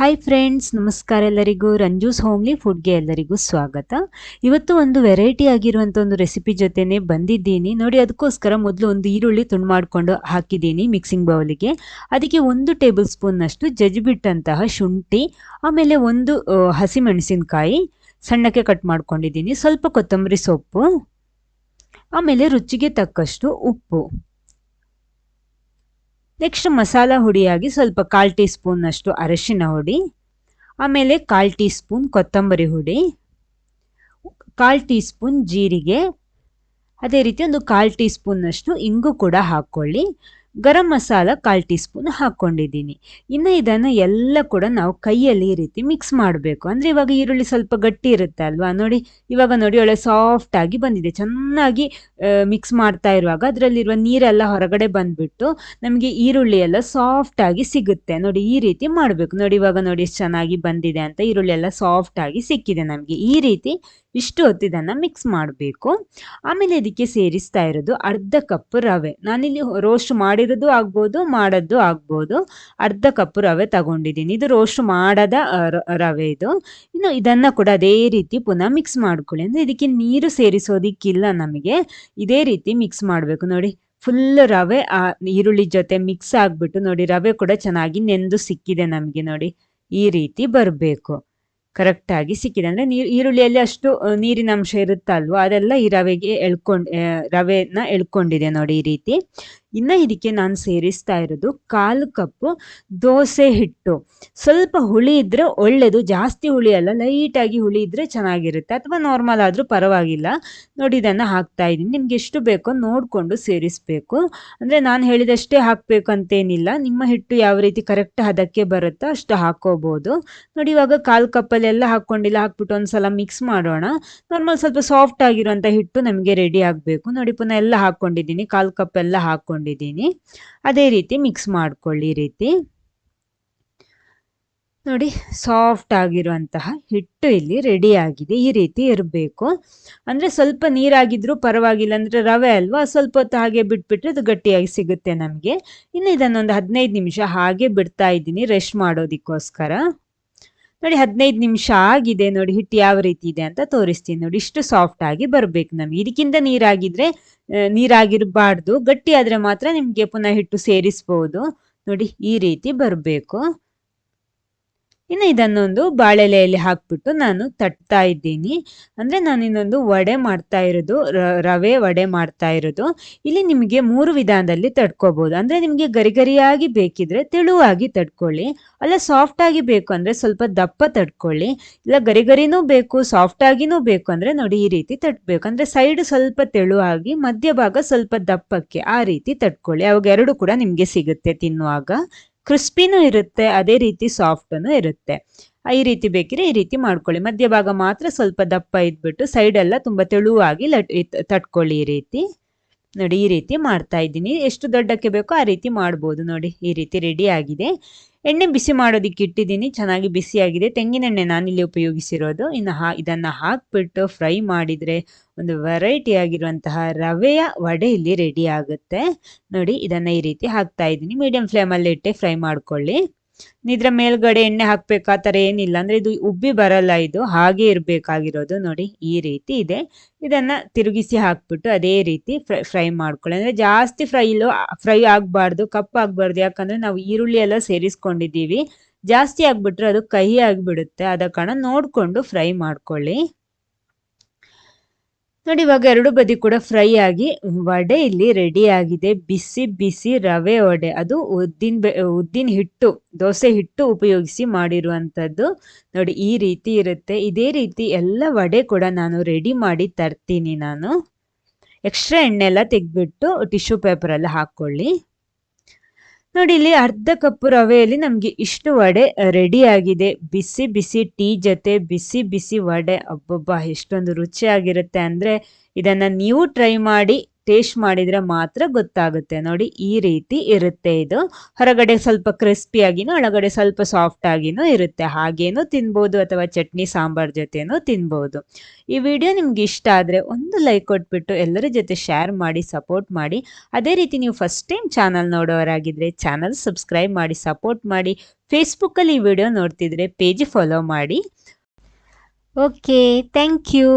Hi friends ನಮಸ್ಕಾರ ಎಲ್ಲರಿಗೂ. ರಂಜೂಸ್ homely ಫುಡ್ಗೆ ಎಲ್ಲರಿಗೂ ಸ್ವಾಗತ. ಇವತ್ತು ಒಂದು ವೆರೈಟಿ ಆಗಿರುವಂಥ ಒಂದು ರೆಸಿಪಿ ಜೊತೆನೆ ಬಂದಿದ್ದೀನಿ. ನೋಡಿ, ಅದಕ್ಕೋಸ್ಕರ ಮೊದಲು ಒಂದು ಈರುಳ್ಳಿ ತುಂಡು ಮಾಡಿಕೊಂಡು ಹಾಕಿದ್ದೀನಿ ಮಿಕ್ಸಿಂಗ್ ಬೌಲಿಗೆ ಅದಕ್ಕೆ ಒಂದು ಟೇಬಲ್ ಸ್ಪೂನ್ನಷ್ಟು ಜಜ್ಜಿಬಿಟ್ಟಂತಹ ಶುಂಠಿ, ಆಮೇಲೆ ಒಂದು ಹಸಿಮೆಣಸಿನಕಾಯಿ ಸಣ್ಣಕ್ಕೆ ಕಟ್ ಮಾಡ್ಕೊಂಡಿದ್ದೀನಿ. ಸ್ವಲ್ಪ ಕೊತ್ತಂಬರಿ ಸೊಪ್ಪು, ಆಮೇಲೆ ರುಚಿಗೆ ತಕ್ಕಷ್ಟು ಉಪ್ಪು. ನೆಕ್ಸ್ಟ್ ಮಸಾಲ ಹುಡಿಯಾಗಿ ಸ್ವಲ್ಪ ಕಾಲು ಟೀ ಸ್ಪೂನ್ನಷ್ಟು ಅರಶಿನ ಹುಡಿ, ಆಮೇಲೆ ಕಾಲು ಟೀ ಸ್ಪೂನ್ ಕೊತ್ತಂಬರಿ ಹುಡಿ, ಕಾಲು ಟೀ ಸ್ಪೂನ್ ಜೀರಿಗೆ, ಅದೇ ರೀತಿ ಒಂದು ಕಾಲು ಟೀ ಸ್ಪೂನ್ನಷ್ಟು ಇಂಗು ಕೂಡ ಹಾಕ್ಕೊಳ್ಳಿ. ಗರಂ ಮಸಾಲ ಕಾಲು ಟೀ ಸ್ಪೂನ್ ಹಾಕ್ಕೊಂಡಿದ್ದೀನಿ. ಇನ್ನು ಇದನ್ನು ಎಲ್ಲ ಕೂಡ ನಾವು ಕೈಯಲ್ಲಿ ಈ ರೀತಿ ಮಿಕ್ಸ್ ಮಾಡಬೇಕು. ಅಂದರೆ ಇವಾಗ ಈರುಳ್ಳಿ ಸ್ವಲ್ಪ ಗಟ್ಟಿ ಇರುತ್ತೆ ಅಲ್ವಾ? ನೋಡಿ, ಇವಾಗ ನೋಡಿ ಒಳ್ಳೆ ಸಾಫ್ಟ್ ಆಗಿ ಬಂದಿದೆ. ಚೆನ್ನಾಗಿ ಮಿಕ್ಸ್ ಮಾಡ್ತಾ ಇರುವಾಗ ಅದರಲ್ಲಿರುವ ನೀರೆಲ್ಲ ಹೊರಗಡೆ ಬಂದ್ಬಿಟ್ಟು ನಮಗೆ ಈರುಳ್ಳಿ ಎಲ್ಲ ಸಾಫ್ಟ್ ಆಗಿ ಸಿಗುತ್ತೆ. ನೋಡಿ, ಈ ರೀತಿ ಮಾಡಬೇಕು. ನೋಡಿ, ಇವಾಗ ನೋಡಿ ಚೆನ್ನಾಗಿ ಬಂದಿದೆ ಅಂತ ಈರುಳ್ಳಿ ಎಲ್ಲ ಸಾಫ್ಟ್ ಆಗಿ ಸಿಕ್ಕಿದೆ ನಮಗೆ. ಈ ರೀತಿ ಇಷ್ಟು ಹೊತ್ತು ಇದನ್ನು ಮಿಕ್ಸ್ ಮಾಡಬೇಕು. ಆಮೇಲೆ ಇದಕ್ಕೆ ಸೇರಿಸ್ತಾ ಇರೋದು ಅರ್ಧ ಕಪ್ ರವೆ. ನಾನಿಲ್ಲಿ ರೋಸ್ಟ್ ಮಾಡಿರೋದು ಆಗ್ಬೋದು ಮಾಡೋದು ಆಗ್ಬೋದು. ಅರ್ಧ ಕಪ್ ರವೆ ತಗೊಂಡಿದ್ದೀನಿ. ಇದು ರೋಸ್ಟ್ ಮಾಡದ ರವೆ ಇದು. ಇನ್ನು ಇದನ್ನ ಕೂಡ ಅದೇ ರೀತಿ ಪುನಃ ಮಿಕ್ಸ್ ಮಾಡ್ಕೊಳ್ಳಿ. ಅಂದ್ರೆ ಇದಕ್ಕೆ ನೀರು ಸೇರಿಸೋದಿಕ್ಕಿಲ್ಲ ನಮಗೆ. ಇದೇ ರೀತಿ ಮಿಕ್ಸ್ ಮಾಡಬೇಕು. ನೋಡಿ ಫುಲ್ ರವೆ, ಆ, ಈರುಳ್ಳಿ ಜೊತೆ ಮಿಕ್ಸ್ ಆಗಿಬಿಟ್ಟು ನೋಡಿ, ರವೆ ಕೂಡ ಚೆನ್ನಾಗಿ ನೆಂದು ಸಿಕ್ಕಿದೆ ನಮಗೆ ನೋಡಿ. ಈ ರೀತಿ ಬರಬೇಕು. ಕರೆಕ್ಟಾಗಿ ಸಿಕ್ಕಿದೆ. ಅಂದರೆ ನೀರು ಈರುಳ್ಳಿಯಲ್ಲಿ ಅಷ್ಟು ನೀರಿನ ಅಂಶ ಇರುತ್ತಲ್ವ? ಅದೆಲ್ಲ ಈ ರವೆಗೆ ಎಳ್ಕೊಂಡು ರವೆನ ಎಳ್ಕೊಂಡಿದೆ ನೋಡಿ ಈ ರೀತಿ. ಇನ್ನು ಇದಕ್ಕೆ ನಾನು ಸೇರಿಸ್ತಾ ಇರೋದು ಕಾಲು ಕಪ್ಪು ದೋಸೆ ಹಿಟ್ಟು. ಸ್ವಲ್ಪ ಹುಳಿ ಇದ್ದರೆ ಒಳ್ಳೆಯದು ಜಾಸ್ತಿ ಹುಳಿ ಅಲ್ಲ ಲೈಟಾಗಿ ಹುಳಿ ಇದ್ದರೆ ಚೆನ್ನಾಗಿರುತ್ತೆ. ಅಥವಾ ನಾರ್ಮಲ್ ಆದರೂ ಪರವಾಗಿಲ್ಲ. ನೋಡಿ, ಇದನ್ನು ಹಾಕ್ತಾ ಇದ್ದೀನಿ. ನಿಮ್ಗೆ ಎಷ್ಟು ಬೇಕೋ ನೋಡಿಕೊಂಡು ಸೇರಿಸಬೇಕು. ಅಂದರೆ ನಾನು ಹೇಳಿದಷ್ಟೇ ಹಾಕಬೇಕು ಅಂತೇನಿಲ್ಲ. ನಿಮ್ಮ ಹಿಟ್ಟು ಯಾವ ರೀತಿ ಕರೆಕ್ಟ್ ಹದಕ್ಕೆ ಬರುತ್ತೋ ಅಷ್ಟು ಹಾಕೋಬೋದು. ನೋಡಿ, ಇವಾಗ ಕಾಲು ಕಪ್ಪಲ್ಲೆಲ್ಲ ಹಾಕ್ಕೊಂಡಿಲ್ಲ, ಹಾಕ್ಬಿಟ್ಟು ಒಂದ್ಸಲ ಮಿಕ್ಸ್ ಮಾಡೋಣ. ನಾರ್ಮಲ್ ಸ್ವಲ್ಪ ಸಾಫ್ಟ್ ಆಗಿರುವಂಥ ಹಿಟ್ಟು ನಮಗೆ ರೆಡಿ ಆಗಬೇಕು. ನೋಡಿ, ಪುನಃ ಎಲ್ಲ ಹಾಕ್ಕೊಂಡಿದ್ದೀನಿ. ಕಾಲು ಕಪ್ ಎಲ್ಲ ಹಾಕ್ಕೊಂಡಿದ್ದೀನಿ ಅದೇ ರೀತಿ ಮಿಕ್ಸ್ ಮಾಡ್ಕೊಳ್ಳಿ ರೀತಿ. ನೋಡಿ ಸಾಫ್ಟ್ ಆಗಿರುವಂತಹ ಹಿಟ್ಟು ಇಲ್ಲಿ ರೆಡಿ ಆಗಿದೆ. ಈ ರೀತಿ ಇರಬೇಕು. ಅಂದರೆ ಸ್ವಲ್ಪ ನೀರಾಗಿದ್ರೂ ಪರವಾಗಿಲ್ಲ, ಅಂದರೆ ರವೆ ಅಲ್ವಾ? ಸ್ವಲ್ಪ ಹೊತ್ತು ಹಾಗೆ ಬಿಟ್ಬಿಟ್ರೆ ಅದು ಗಟ್ಟಿಯಾಗಿ ಸಿಗುತ್ತೆ ನಮಗೆ. ಇನ್ನು ಇದನ್ನೊಂದು ಹದಿನೈದು ನಿಮಿಷ ಹಾಗೆ ಬಿಡ್ತಾ ಇದ್ದೀನಿ ರೆಸ್ಟ್ ಮಾಡೋದಕ್ಕೋಸ್ಕರ. ನೋಡಿ ಹದಿನೈದು ನಿಮಿಷ ಆಗಿದೆ ನೋಡಿ, ಹಿಟ್ಟು ಯಾವ ರೀತಿ ಇದೆ ಅಂತ ತೋರಿಸ್ತೀನಿ ನೋಡಿ. ಇಷ್ಟು ಸಾಫ್ಟ್ ಆಗಿ ಬರಬೇಕು ನಮಗೆ. ಇದಕ್ಕಿಂತ ನೀರಾಗಿದ್ರೆ ನೀರಾಗಿರಬಾರ್ದು. ಗಟ್ಟಿ ಆದ್ರೆ ಮಾತ್ರ ನಿಮಗೆ ಪುನಃ ಹಿಟ್ಟು ಸೇರಿಸ್ಬೋದು. ನೋಡಿ, ಈ ರೀತಿ ಬರಬೇಕು. ಇನ್ನು ಇದನ್ನೊಂದು ಬಾಳೆಲೆಯಲ್ಲಿ ಹಾಕ್ಬಿಟ್ಟು ನಾನು ತಟ್ತಾ ಇದ್ದೀನಿ. ಅಂದರೆ ನಾನು ಇನ್ನೊಂದು ವಡೆ ಮಾಡ್ತಾ ಇರೋದು ರವೆ ವಡೆ ಮಾಡ್ತಾ ಇರೋದು. ಇಲ್ಲಿ ನಿಮಗೆ ಮೂರು ವಿಧಾನದಲ್ಲಿ ತಡ್ಕೋಬಹುದು ಅಂದರೆ ನಿಮಗೆ ಗರಿಗರಿಯಾಗಿ ಬೇಕಿದ್ರೆ ತೆಳುವಾಗಿ ತಡ್ಕೊಳ್ಳಿ ಅಲ್ಲ ಸಾಫ್ಟ್ ಆಗಿ ಬೇಕು ಅಂದರೆ ಸ್ವಲ್ಪ ದಪ್ಪ ತಡ್ಕೊಳ್ಳಿ ಇಲ್ಲ, ಗರಿಗರಿನೂ ಬೇಕು ಸಾಫ್ಟ್ ಆಗಿನೂ ಬೇಕು ಅಂದರೆ ನೋಡಿ ಈ ರೀತಿ ತಟ್ಬೇಕು. ಅಂದರೆ ಸೈಡ್ ಸ್ವಲ್ಪ ತೆಳುವಾಗಿ, ಮಧ್ಯಭಾಗ ಸ್ವಲ್ಪ ದಪ್ಪಕ್ಕೆ ಆ ರೀತಿ ತಟ್ಕೊಳ್ಳಿ. ಅವಾಗ ಎರಡು ಕೂಡ ನಿಮಗೆ ಸಿಗುತ್ತೆ ತಿನ್ನುವಾಗ. ಕ್ರಿಸ್ಪಿನೂ ಇರುತ್ತೆ ಅದೇ ರೀತಿ ಸಾಫ್ಟೂ ಇರುತ್ತೆ. ಆ, ಈ ರೀತಿ ಬೇಕಿದ್ರೆ ಈ ರೀತಿ ಮಾಡ್ಕೊಳ್ಳಿ. ಮಧ್ಯಭಾಗ ಮಾತ್ರ ಸ್ವಲ್ಪ ದಪ್ಪ ಇದ್ಬಿಟ್ಟು ಸೈಡ್ ಎಲ್ಲ ತುಂಬ ತೆಳುವಾಗಿ ಲಟ್ ತಟ್ಕೊಳ್ಳಿ ಈ ರೀತಿ. ನೋಡಿ ಈ ರೀತಿ ಮಾಡ್ತಾ ಇದ್ದೀನಿ. ಎಷ್ಟು ದೊಡ್ಡಕ್ಕೆ ಬೇಕೋ ಆ ರೀತಿ ಮಾಡ್ಬೋದು. ನೋಡಿ ಈ ರೀತಿ ರೆಡಿ ಆಗಿದೆ. ಎಣ್ಣೆ ಬಿಸಿ ಮಾಡೋದಕ್ಕೆ ಇಟ್ಟಿದ್ದೀನಿ, ಚೆನ್ನಾಗಿ ಬಿಸಿಯಾಗಿದೆ. ತೆಂಗಿನೆಣ್ಣೆ ನಾನಿಲ್ಲಿ ಉಪಯೋಗಿಸಿರೋದು. ಇನ್ನು ಹಾ, ಇದನ್ನು ಹಾಕಿಬಿಟ್ಟು ಫ್ರೈ ಮಾಡಿದರೆ ಒಂದು ವೆರೈಟಿ ಆಗಿರುವಂತಹ ರವೆಯ ವಡೆ ಇಲ್ಲಿ ರೆಡಿ ಆಗುತ್ತೆ. ನೋಡಿ, ಇದನ್ನು ಈ ರೀತಿ ಹಾಕ್ತಾ ಇದ್ದೀನಿ. ಮೀಡಿಯಂ ಫ್ಲೇಮಲ್ಲಿ ಇಟ್ಟೆ ಫ್ರೈ ಮಾಡ್ಕೊಳ್ಳಿ. ಇದ್ರ ಮೇಲ್ಗಡೆ ಎಣ್ಣೆ ಹಾಕ್ಬೇಕು, ಆ ಥರ ಏನಿಲ್ಲ. ಅಂದ್ರೆ ಇದು ಉಬ್ಬಿ ಬರಲ್ಲ ಇದು, ಹಾಗೆ ಇರಬೇಕಾಗಿರೋದು ನೋಡಿ, ಈ ರೀತಿ ಇದೆ. ಇದನ್ನ ತಿರುಗಿಸಿ ಹಾಕ್ಬಿಟ್ಟು ಅದೇ ರೀತಿ ಫ್ರೈ ಫ್ರೈ ಮಾಡ್ಕೊಳ್ಳಿ. ಅಂದ್ರೆ ಜಾಸ್ತಿ ಫ್ರೈಲು ಫ್ರೈ ಆಗ್ಬಾರ್ದು, ಕಪ್ ಆಗ್ಬಾರ್ದು. ಯಾಕಂದ್ರೆ ನಾವು ಈರುಳ್ಳಿ ಎಲ್ಲ ಸೇರಿಸ್ಕೊಂಡಿದ್ದೀವಿ. ಜಾಸ್ತಿ ಆಗ್ಬಿಟ್ರೆ ಅದು ಕಹಿ ಆಗ್ಬಿಡುತ್ತೆ. ಆದ ಕಾರಣ ನೋಡಿಕೊಂಡು ಫ್ರೈ ಮಾಡ್ಕೊಳ್ಳಿ. ನೋಡಿ, ಇವಾಗ ಎರಡು ಬದಿ ಕೂಡ ಫ್ರೈ ಆಗಿ ವಡೆ ಇಲ್ಲಿ ರೆಡಿ ಆಗಿದೆ. ಬಿಸಿ ಬಿಸಿ ರವೆ ವಡೆ. ಅದು ಉದ್ದಿನ ಉದ್ದಿನ ಹಿಟ್ಟು, ದೋಸೆ ಹಿಟ್ಟು ಉಪಯೋಗಿಸಿ ಮಾಡಿರುವಂಥದ್ದು. ನೋಡಿ, ಈ ರೀತಿ ಇರುತ್ತೆ. ಇದೇ ರೀತಿ ಎಲ್ಲ ವಡೆ ಕೂಡ ನಾನು ರೆಡಿ ಮಾಡಿ ತರ್ತೀನಿ ನಾನು. ಎಕ್ಸ್ಟ್ರಾ ಎಣ್ಣೆ ಎಲ್ಲ ತೆಗೆದ್ಬಿಟ್ಟು ಟಿಶ್ಯೂ ಪೇಪರಲ್ಲಿ ಹಾಕ್ಕೊಳ್ಳಿ. ನೋಡಿ, ಇಲ್ಲಿ ಅರ್ಧ ಕಪ್ ರವೆಯಲ್ಲಿ ನಮಗೆ ಇಷ್ಟು ವಡೆ ರೆಡಿ ಆಗಿದೆ ಬಿಸಿ ಬಿಸಿ ಟೀ ಜೊತೆ, ಬಿಸಿ ಬಿಸಿ ವಡೆ. ಅಬ್ಬಬ್ಬಾ, ಎಷ್ಟೊಂದು ರುಚಿಯಾಗಿರುತ್ತೆ. ಅಂದರೆ ಇದನ್ನು ನೀವು ಟ್ರೈ ಮಾಡಿ ಟೇಸ್ಟ್ ಮಾಡಿದರೆ ಮಾತ್ರ ಗೊತ್ತಾಗುತ್ತೆ. ನೋಡಿ, ಈ ರೀತಿ ಇರುತ್ತೆ ಇದು. ಹೊರಗಡೆ ಸ್ವಲ್ಪ ಕ್ರಿಸ್ಪಿಯಾಗಿನೂ ಒಳಗಡೆ ಸ್ವಲ್ಪ ಸಾಫ್ಟ್ ಆಗಿನೂ ಇರುತ್ತೆ. ಹಾಗೇನೂ ತಿನ್ಬೋದು ಅಥವಾ ಚಟ್ನಿ ಸಾಂಬಾರ್ ಜೊತೆನೂ ತಿನ್ಬೋದು. ಈ ವಿಡಿಯೋ ನಿಮ್ಗೆ ಇಷ್ಟ ಆದರೆ ಒಂದು ಲೈಕ್ ಕೊಟ್ಬಿಟ್ಟು ಎಲ್ಲರ ಜೊತೆ ಶೇರ್ ಮಾಡಿ ಸಪೋರ್ಟ್ ಮಾಡಿ. ಅದೇ ರೀತಿ ನೀವು ಫಸ್ಟ್ ಟೈಮ್ ಚಾನಲ್ ನೋಡೋರಾಗಿದ್ದರೆ ಚಾನಲ್ ಸಬ್ಸ್ಕ್ರೈಬ್ ಮಾಡಿ ಸಪೋರ್ಟ್ ಮಾಡಿ. ಫೇಸ್ಬುಕ್ಕಲ್ಲಿ ಈ ವಿಡಿಯೋ ನೋಡ್ತಿದ್ರೆ ಪೇಜ್ ಫಾಲೋ ಮಾಡಿ. Okay thank you